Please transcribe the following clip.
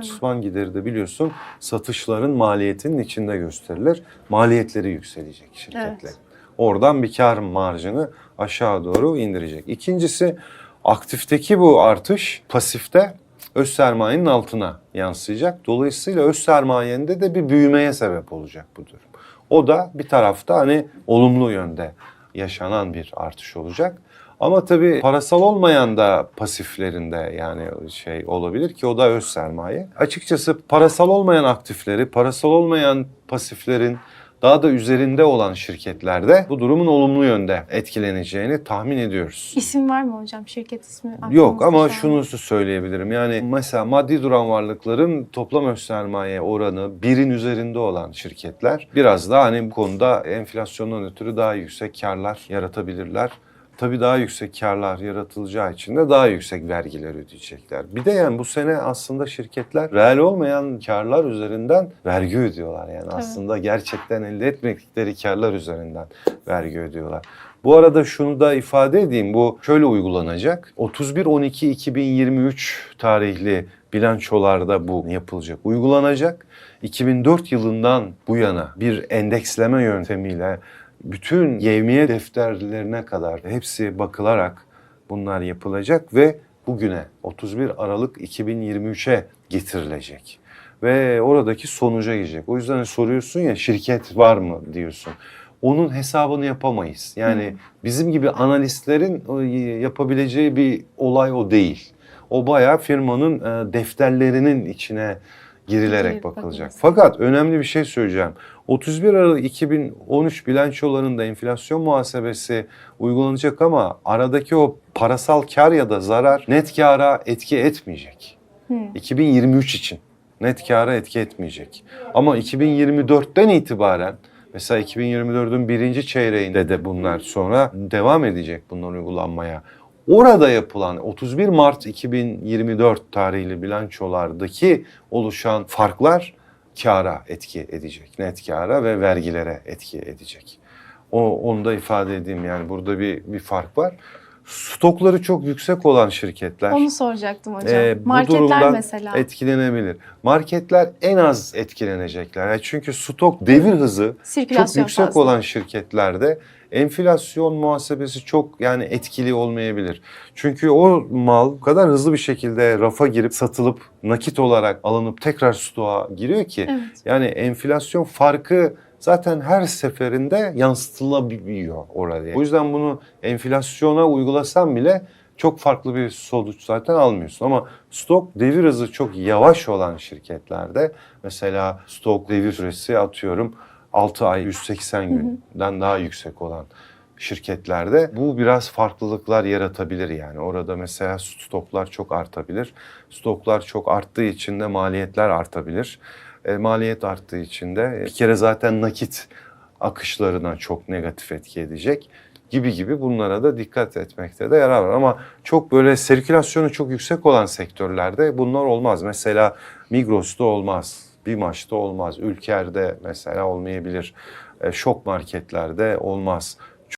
Osman gideri de biliyorsun satışların maliyetinin içinde gösterilir. Maliyetleri yükselecek şirketlerin. Evet. Oradan bir kar marjını aşağı doğru indirecek. İkincisi aktifteki bu artış pasifte öz sermayenin altına yansıyacak. Dolayısıyla öz sermayende de bir büyümeye sebep olacak bu durum. O da bir tarafta hani olumlu yönde yaşanan bir artış olacak. Ama tabii parasal olmayan da pasiflerinde yani şey olabilir ki o da öz sermaye. Açıkçası parasal olmayan aktifleri, parasal olmayan pasiflerin daha da üzerinde olan şirketlerde bu durumun olumlu yönde etkileneceğini tahmin ediyoruz. İsim var mı hocam? Şirket ismi Yok ama şunu söyleyebilirim. Yani mesela maddi duran varlıkların toplam öz sermaye oranı birin üzerinde olan şirketler biraz daha hani bu konuda enflasyondan ötürü daha yüksek karlar yaratabilirler. Tabii daha yüksek karlar yaratılacağı için de daha yüksek vergiler ödeyecekler. Bir de yani bu sene aslında şirketler reel olmayan karlar üzerinden vergi ödüyorlar. Yani aslında gerçekten elde etmedikleri karlar üzerinden vergi ödüyorlar. Bu arada şunu da ifade edeyim. Bu şöyle uygulanacak. 31-12-2023 tarihli bilançolarda bu yapılacak, uygulanacak. 2004 yılından bu yana bir endeksleme yöntemiyle bütün yevmiye defterlerine kadar hepsi bakılarak bunlar yapılacak ve bugüne 31 Aralık 2023'e getirilecek. Ve oradaki sonuca gidecek. O yüzden soruyorsun ya şirket var mı diyorsun. Onun hesabını yapamayız. Yani bizim gibi analistlerin e, yapabileceği bir olay o değil. O bayağı firmanın e, defterlerinin içine girilerek bakılacak. bakılması. Fakat önemli bir şey söyleyeceğim. 31 Aralık 2013 bilançolarında enflasyon muhasebesi uygulanacak ama aradaki o parasal kar ya da zarar net kara etki etmeyecek. Hı. 2023 için net kara etki etmeyecek. Ama 2024'ten itibaren mesela 2024'ün birinci çeyreğinde de bunlar sonra devam edecek bunlar uygulanmaya. Orada yapılan 31 Mart 2024 tarihli bilançolardaki oluşan farklar kara etki edecek. Net kara ve vergilere etki edecek. O, onu da ifade edeyim yani burada bir, bir fark var. Stokları çok yüksek olan şirketler Onu soracaktım hocam. e, bu Marketler durumdan mesela. etkilenebilir. Marketler en az etkilenecekler. Yani çünkü stok devir hızı çok Sirkülasyon yüksek fazla. olan şirketlerde enflasyon muhasebesi çok yani etkili olmayabilir. Çünkü o mal o kadar hızlı bir şekilde rafa girip satılıp nakit olarak alınıp tekrar stoğa giriyor ki Evet. yani enflasyon farkı zaten her seferinde yansıtılabiliyor oraya. O yüzden bunu enflasyona uygulasan bile çok farklı bir sonuç zaten almıyorsun. Ama stok devir hızı çok yavaş olan şirketlerde mesela stok devir süresi atıyorum 6 ay 180 günden daha yüksek olan şirketlerde bu biraz farklılıklar yaratabilir yani. Orada mesela stoklar çok artabilir. Stoklar çok arttığı için de maliyetler artabilir. E, maliyet arttığı için de bir kere zaten nakit akışlarına çok negatif etki edecek gibi gibi bunlara da dikkat etmekte de yarar var. Ama çok böyle sirkülasyonu çok yüksek olan sektörlerde bunlar olmaz. Mesela Migros'ta olmaz, Bimaş'ta olmaz, Ülker'de mesela olmayabilir, e, şok marketlerde olmaz.